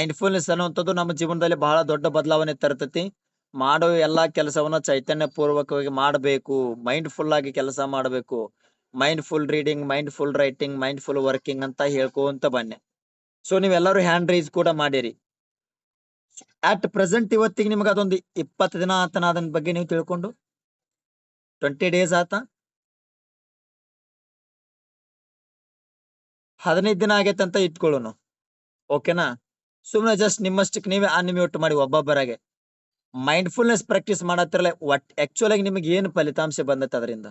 Mindfulness ಅನ್ನುವಂಥದ್ದು ನಮ್ಮ ಜೀವನದಲ್ಲಿ ಬಹಳ ದೊಡ್ಡ ಬದಲಾವಣೆ ತರ್ತತಿ. ಮಾಡೋ ಎಲ್ಲಾ ಕೆಲಸವನ್ನ ಚೈತನ್ಯ ಪೂರ್ವಕವಾಗಿ ಮಾಡಬೇಕು. ಮೈಂಡ್ ಫುಲ್ ಆಗಿ ಕೆಲಸ ಮಾಡಬೇಕು. Mind full reading mind full writing mind full working ಅಂತ ಹೇಳ್ಕೊಂತ ಬನ್ನಿ. ಸೊ ನೀವೆಲ್ಲರೂ ಹ್ಯಾಂಡ್ ರೈಸ್ ಕೂಡ ಮಾಡಿರಿ. ಅಟ್ ಪ್ರೆಸೆಂಟ್ ಇವತ್ತಿಗೆ ನಿಮ್ಗೆ ಅದೊಂದು ಇಪ್ಪತ್ತು ದಿನ ಆತನ ಅದನ್ನ ಬಗ್ಗೆ ನೀವು ತಿಳ್ಕೊಂಡು. ಟ್ವೆಂಟಿ ಡೇಸ್ ಆತ. ಹದಿನೈದು ದಿನ ಆಗೈತೆ ಅಂತ ಇಟ್ಕೊಳ್ಳೋಣ ಓಕೆನಾ ಸುಮ್ಮನೆ ಜಸ್ಟ್ ನಿಮ್ಮಷ್ಟಕ್ಕೆ ನೀವೇ ಅನ್ಮ್ಯೂಟ್ ಮಾಡಿ ಒಬ್ಬೊಬ್ಬರಾಗೆ. ಮೈಂಡ್ಫುಲ್ನೆಸ್ ಪ್ರಾಕ್ಟೀಸ್ ಮಾಡತ್ತಿರಲ್ಲ ಒಟ್ ಆಕ್ಚುಲ್ ಆಗಿ ನಿಮಗೆ ಏನು ಫಲಿತಾಂಶ ಬಂದತ್ತೆ ಅದರಿಂದ?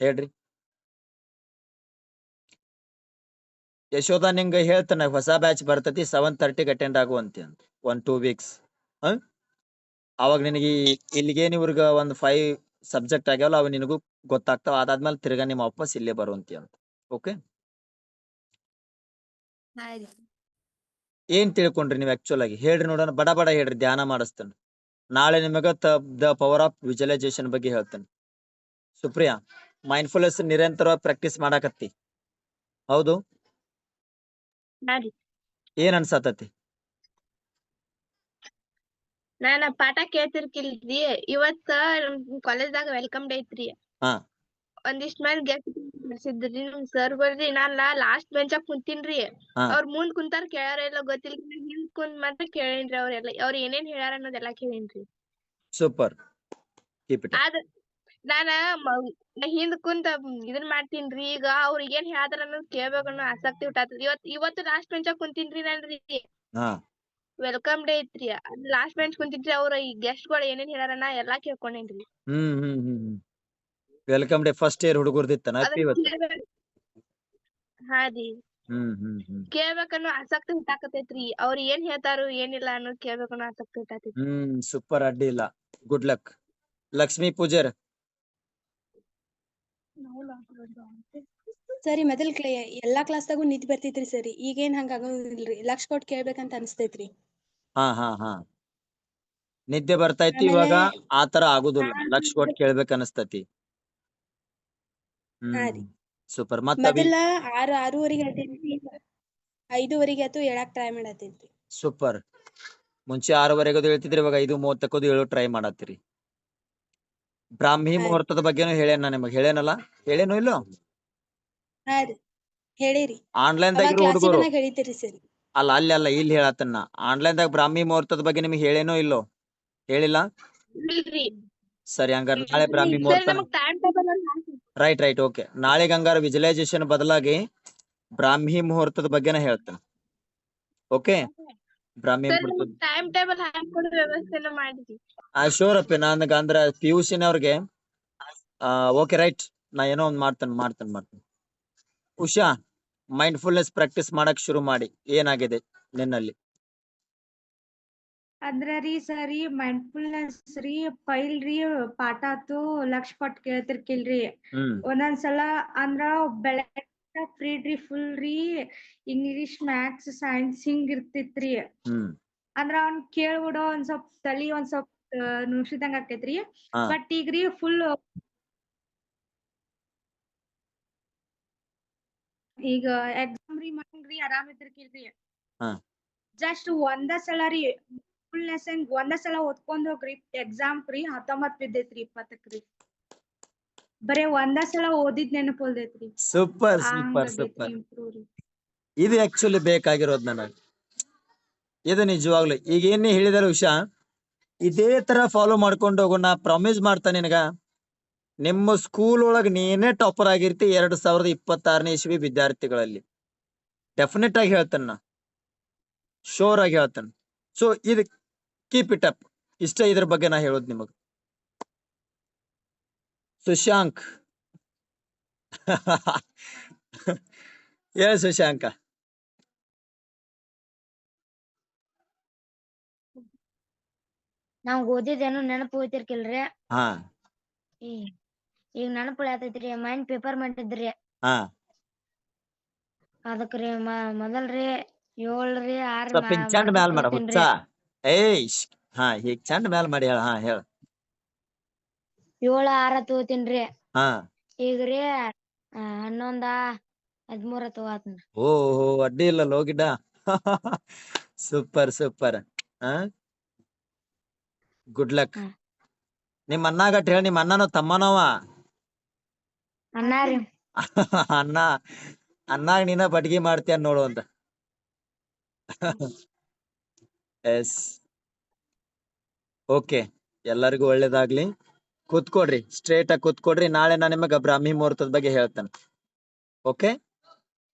ಹೇಳ್ರಿ. ಯಶೋಧ ನಿಂಗೆ ಹೇಳ್ತಾನೆ, ಹೊಸ ಬ್ಯಾಚ್ ಬರ್ತತಿ ಸೆವೆನ್ ತರ್ಟಿಗೆ ಅಟೆಂಡ್ ಆಗುವಂತೆ ಅಂತ ಒನ್ ಟೂ ವೀಕ್ಸ್ ಅವಾಗ ನಿನಗೆ ಈ- ಇವ್ರಿಗೆ ಒಂದು ಒಂದ್ ಫೈವ್ ಸಬ್ಜೆಕ್ಟ್ ಆಗ್ಯಾವಲ್ಲ, ಅವು ನಿನಗೂ ಗೊತ್ತಾಗ್ತಾವ, ಅದಾದ್ಮೇಲೆ ತಿರ್ಗಾ ನಿಮ್ಮ ವಾಪಸ್ ಇಲ್ಲೇ ಬರುವಂತಿ ಅಂತ ಓಕೆ ಏನ್ ತಿಳ್ಕೊಂಡ್ರಿ ನೀವು ಆಕ್ಚುಲ್ ಆಗಿ? ಹೇಳ್ರಿ ನೋಡೋಣ ಬಡ ಬಡ ಹೇಳ್ರಿ ಧ್ಯಾನ ಮಾಡಿಸ್ತೇನೆ. ನಾಳೆ ನಿಮಗ ದ ಪವರ್ ಆಫ್ ವಿಜುವಲೈಸೇಷನ್ ಬಗ್ಗೆ ಹೇಳ್ತೇನೆ. ಸುಪ್ರಿಯಾ ಮೈಂಡ್ಫುಲ್ನೆಸ್ ನಿರಂತರವಾಗಿ ಪ್ರಾಕ್ಟೀಸ್ ಮಾಡಾಕತ್ತಿ. ಹೌದು? ಏನ್ ಅನ್ಸತತಿ? ನಾನ ಪಾಠ ಕೇಳ್ತಿರ್ಕಿಲ್ರಿ ಇವತ್ತ ಕಾಲೇಜ್ದಾಗ ವೆಲ್ಕಮ್ ಡೇ ಐತ್ರಿ. ಹಾ. ಒಂದಿಷ್ಟ್ ಮಂದಿ ಗೆಸ್ಟ್ ಕರ್ಸಿದ್ರಿ ನಮ್ ಸರ್ ಬರ್ರಿ ನಾನ್ ಲಾಸ್ಟ್ bench ಕುಂತೀನ್ರಿ ಹಾ. ಅವ್ರ ಮುಂದ್ ಕುಂತಾರ ಕೇಳ್ಯಾರ ಇಲ್ಲ ಗೊತ್ತಿಲ್ಲ ಹಿಂದ್ ಕುಂತ್ ಮಾತ್ರ ಕೇಳೇನ್ರಿ ಅವ್ರೆಲ್ಲ ಅವ್ರ ಏನೇನ್ ಹೇಳ್ಯಾರ ಅನ್ನೋದೆಲ್ಲಾ ಕೇಳೇನ್ರಿ ಸೂಪರ್ ಕೀಪ್ ಇಟ್ ಆದ್ರ ನಾನ ಮ- ನಾ ಹಿಂದ್ ಕುಂತ ಇದನ್ ಮಾಡ್ತೀನ್ರಿ ಈಗ ಅವ್ರ ಏನ್ ಹೇಳ್ತಾರ ಅನ್ನೋದ್ ಕೇಳ್ಬೇಕು ಅನ್ನೋ ಆಸಕ್ತಿ ಹುಟ್ಟಾತದ ಇವತ್ ಇವತ್ತು ಲಾಸ್ಟ್ ಬೆಂಚಾಗ ಕುಂತೀನ್ರಿ ನಾನ್ರಿ ಹಾ. ವೆಲ್ಕಮ್ ಡೇ ಐತ್ರಿ ಲಾಸ್ಟ್ ಬೆಂಚ್ ಕುಂತಿದ್ರಿ ಅವ್ರ ಈ ಗೆಸ್ಟ್ಗಳು ಏನೇನ್ ಹೇಳ್ಯಾರ ನಾ ಎಲ್ಲಾ ಕೇಳ್ಕೊಂಡೇನ್ರಿ ಹ್ಮ್ ಹ್ಮ್ ಹ್ಮ್ ಹ್ಮ್. ವೆಲ್ಕಮ್ ಡೇ ಫಸ್ಟ್ ಇಯರ್ ಹುಡುಗರ್ದಿತ್ತನ ಅದನ್ನ ಇವತ್ತು ಕೇಳ್ಬೇಕ್- ಹಾ ರೀ. ಹ್ಮ್ ಹ್ಮ್ ಹ್ಮ್. ಕೇಳ್ಬೇಕನ್ನೋ ಆಸಕ್ತಿ ಹುಟ್ಟಾಕತೈತ್ರಿ ಅವ್ರ ಏನ್ ಹೇಳ್ತಾರು ಏನಿಲ್ಲ ಅನ್ನೋದು ಕೇಳ್ಬೇಕನ್ನೋ ಆಸಕ್ತಿ ಹುಟ್ಟಾತೈತಿ ಹ್ಮ್ ಸೂಪರ್ ಅಡ್ಡಿ ಇಲ್ಲ. Good luck Lakshmi Pujar. ಸರಿ ಮೊದಲ್ ಕ್ಲೇ ಎಲ್ಲಾ ಕ್ಲಾಸ್ದಾಗೂ ನಿದ್ದೆ ಬರ್ತಿತ್ರಿ ಸರಿ. ಈಗೇನ್ ಹಂಗ ಆಗೋದಿಲ್ರಿ? ಲಕ್ಷ ಕೊಟ್ಟು ಕೇಳ್ಬೇಕಂತ ಅನ್ಸ್ತೈತ್ರಿ. ಹಾ ಹಾ ಹಾ. ನಿದ್ದೆ ಬರ್ತೈತಿ ಇವಾಗ ಆತರ ಆಗುದಿಲ್ಲ. ಲಕ್ಷ ಕೊಟ್ಟು ಕೇಳ್ಬೇಕ ಅನಸ್ತತಿ ಹಾ ಹ್ಮ್. ರೀ. ಸೂಪರ್ ಮತ್ತ ಅಭಿ? ಮೊದಲ ಆರು ಆರೂವರೆಗೆ ಹೇಳ್ತೇನ್ರಿ. ಐದೂವರೆಗೆ ಆತು ಹೇಳಾಕ್ ಟ್ರೈ ಮಾಡತ್ತೇನ್ರಿ ಸೂಪರ್ ಮುಂಚೆ ಆರೂವರೆಗದು ಹೇಳ್ತಿದ್ರಿ ಇವಾಗ ಐದು ಮೂವತ್ತಕ್ಕದು ಹೇಳೋ ಟ್ರೈ ಮಾಡತ್ತೀರಿ ಬ್ರಾಹ್ಮಿ ಮುಹೂರ್ತದ ರೀ. ಮುಹೂರ್ತದ ಬಗ್ಗೆನೂ ಹೇಳೇನ ನಿಮಗ್. ಹೇಳೇನಲ್ಲ ಹೇಳೇನೋ ಇಲ್ಲೋ? ಹಾ ರೀ ಹೇಳಿರಿ. ಆನ್ಲೈನ್ ಅವಾಗ ದಾಗ ಇರೋ ಕ್ಲಾಸಿಗೆ ಹುಡುಗರು ಬಂದಾಗ ಹೇಳಿತೀರಿ ಸರಿ. ಅಲ್ಲ ಅಲ್ಲಿ ಅಲ್ಲ ಇಲ್ಲಿ ಹೇಳತ್ತನ್ನ ಆನ್ಲೈನ್ ದಾಗ ಬ್ರಾಹ್ಮಿ ಮುಹೂರ್ತದ ಬಗ್ಗೆ ನಿಮಗೆ ಹೇಳೇನೋ ಇಲ್ಲೋ? ಹೇಳಿಲ್ಲ? ಸರಿ ಹಂಗಾರ ನಾಳೆ ಬ್ರಾಹ್ಮಿ ಸರ್ ಮುಹೂರ್ತ ನಮಗ್ time table right right okay ನಾಳೆ ಗಂಗಾರ ವಿಜುಲೈಸೇಷನ್ ಬದಲಾಗಿ ಬ್ರಾಹ್ಮಿ ಮುಹೂರ್ತದ ಬಗ್ಗೆನ ಹೇಳ್ತೇನೆ. ಓಕೆ ಬ್ರಾಹ್ಮಿ ಮುಹೂರ್ತದ ಟೈಮ್ ಟೇಬಲ್ ಹಾಕೊಡೋ ಆ ಶೋರ್ ಅಪ್ಪಿ ನನಗ ಅಂದ್ರ ಪಿ ಯು ಸಿನವ್ರಿಗೆ ಓಕೆ ರೈಟ್ ನಾ ಏನೋ ಒಂದ್ ಮಾಡ್ತೇನೆ ಮಾಡ್ತೇನೆ ಮಾಡ್ತೇನೆ. ಉಷಾ ಮೈಂಡ್ಫುಲ್ನೆಸ್ ಪ್ರಾಕ್ಟೀಸ್ ಮಾಡಕ್ ಶುರು ಮಾಡಿ. ಏನಾಗಿದೆ ನಿನ್ನಲ್ಲಿ? ಅಂದ್ರ ರೀ ಸರಿ ಮೈಂಡ್ಫುಲ್ನೆಸ್ ರೀ ಪೈಲ್ ರೀ ಪಾಠ ಆತು ಲಕ್ಷ ಪಟ್ ಕೇಳ್ತಿರ್ಕಿಲ್ರಿ ಒಂದೊಂದ್ಸಲ ಅಂದ್ರ ಬೆಳಗ್ಗೆ ಫ್ರೀ ರೀ ಫುಲ್ ರೀ ಇಂಗ್ಲಿಷ್ ಮ್ಯಾಥ್ಸ್ ಸೈನ್ಸ್ ಹಿಂಗ್ ಇರ್ತಿತ್ರಿ. ಅಂದ್ರ ಅವ್ನ್ ಕೇಳ್ಬಿಡೋ ಒಂದ್ ಸ್ವಲ್ಪ ತಲಿ ಒಂದ್ ಸ್ವಲ್ಪ ನುಸಿದಂಗ ಆಕೈತ್ರಿ. ಬಟ್ ಈಗ ರೀ ಫುಲ್ ಈಗ ಎಕ್ಸಾಮ್ ರೀ ಮಾಡ್ರಿ ಆರಾಮ್ ಇದ್ದಿರ್ಕಿಲ್ರಿ. ಜಸ್ಟ್ ಒಂದ ಸಲ ರೀ ಫುಲ್ನೆಸ್ ಒಂದೇ ಸಲ ಓದ್ಕೊಂಡ್ ಹೋಗ್ರಿ ಎಕ್ಸಾಮ್ ರೀ ಹತ್ತೊಂಬತ್ ಬಿದ್ದೈತ್ರಿ ಇಪ್ಪತ್ತಕ್ ರೀ ಬರೇ ಒಂದ ಸಲ ಓದಿದ್ ನೆನಪ್ ಉಳ್ದೈತ್ರಿ ಸೂಪರ್ ಸೂಪರ್ ಸೂಪರ್ ಇದು ಆಕ್ಚುಲಿ ಬೇಕಾಗಿರೋದ್ ನನಗೆ. ಇದು ನಿಜವಾಗ್ಲು. ಈಗ ಏನ್ ಹೇಳಿದಾರೆ ಉಷಾ ಇದೇ ತರ ಫಾಲೋ ಮಾಡ್ಕೊಂಡು ಹೋಗೋಣ ಪ್ರಾಮಿಸ್ ಮಾಡ್ತಾ ನಿನಗ ನಿಮ್ಮ ಸ್ಕೂಲ್ ಒಳಗ ನೀನೇ ಟಾಪರ್ ಆಗಿರ್ತಿ ಎರಡ್ ಸಾವಿರದ ಇಪ್ಪತ್ತಾರನೇ ಇಸ್ವಿ ವಿದ್ಯಾರ್ಥಿಗಳಲ್ಲಿ. ಡೆಫಿನೆಟ್ ಆಗಿ ಹೇಳ್ತೇನೆ ನಾ. ಶೋರ್ ಆಗಿ ಹೇಳ್ತೇನೆ. ಸೊ ಇದು ಕೀಪ್ ಇಟ್ ಅಪ್ ಇಷ್ಟ ಇದ್ರ ಬಗ್ಗೆ ನಾ ಹೇಳೋದು ನಿಮಗ್. ಸುಶಾಂಕ್. ಏ ಸುಶಾಂಕ. ನಾವ್ ಓದಿದೇನು ನೆನಪು ಹೋಯ್ತಿರ್ಕಿಲ್ರಿ? ಹಾ. ಈ ಈಗ ನೆನಪು ಉಳಿಯತೈತ್ರಿ ಮೈಂಡ್ ಪೇಪರ್ ಮಾಡಿದ್ರಿ. ಹಾ. ಅದಕ್ರಿ ಮೊದಲ್ರಿ ಏಳ್ರಿ ಆರ್ ಚಂಡ್ ಮ್ಯಾಲ್ ಮಾಡ ಹುಚ್ಚ. ಏಯ್. ಹಾ ಹೀಗ್ ಚಂದ ಮ್ಯಾಲ್ ಮಾಡಿ ಹೇಳ ಹಾ ಹೇಳ. ಏಳ ಆರ ತಗೋತೀನ್ರಿ ಹಾ. ಈಗ ರೀ ಹನ್ನೊಂದ ಹದ್ಮೂರ ತಗೋತೀನಿ. ಓಹೋ ಅಡ್ಡಿ ಇಲ್ಲ ಲೋಗಿಡ್ಡ ಸೂಪರ್ ಸೂಪರ್. ಹಾ ಗುಡ್ ಲಕ್. ನಿಮ್ಮ ಅಣ್ಣಾಗಟ್ ಹೇಳಿ ನಿಮ್ಮ ಅಣ್ಣನೋ ತಮ್ಮನವ. ಅಣ್ಣ ರೀ. ಅಣ್ಣ ಅಣ್ಣಾಗ ನೀನ ಬಡ್ಗಿ ಮಾಡ್ತೀಯ ನೋಡು ಅಂತ. ಎಸ್. ಓಕೆ, ಎಲ್ಲರಿಗೂ ಒಳ್ಳೇದಾಗ್ಲಿ. ಕೂತ್ಕೊಡ್ರಿ ಸ್ಟ್ರೇಟ್ ಆಗಿ ಕೂತ್ಕೊಡ್ರಿ ನಾಳೆ ನಾನು ನಿಮಗೆ ಬ್ರಾಹ್ಮಿ ಮುಹೂರ್ತದ ಬಗ್ಗೆ ಹೇಳ್ತೇನೆ. ಓಕೆ?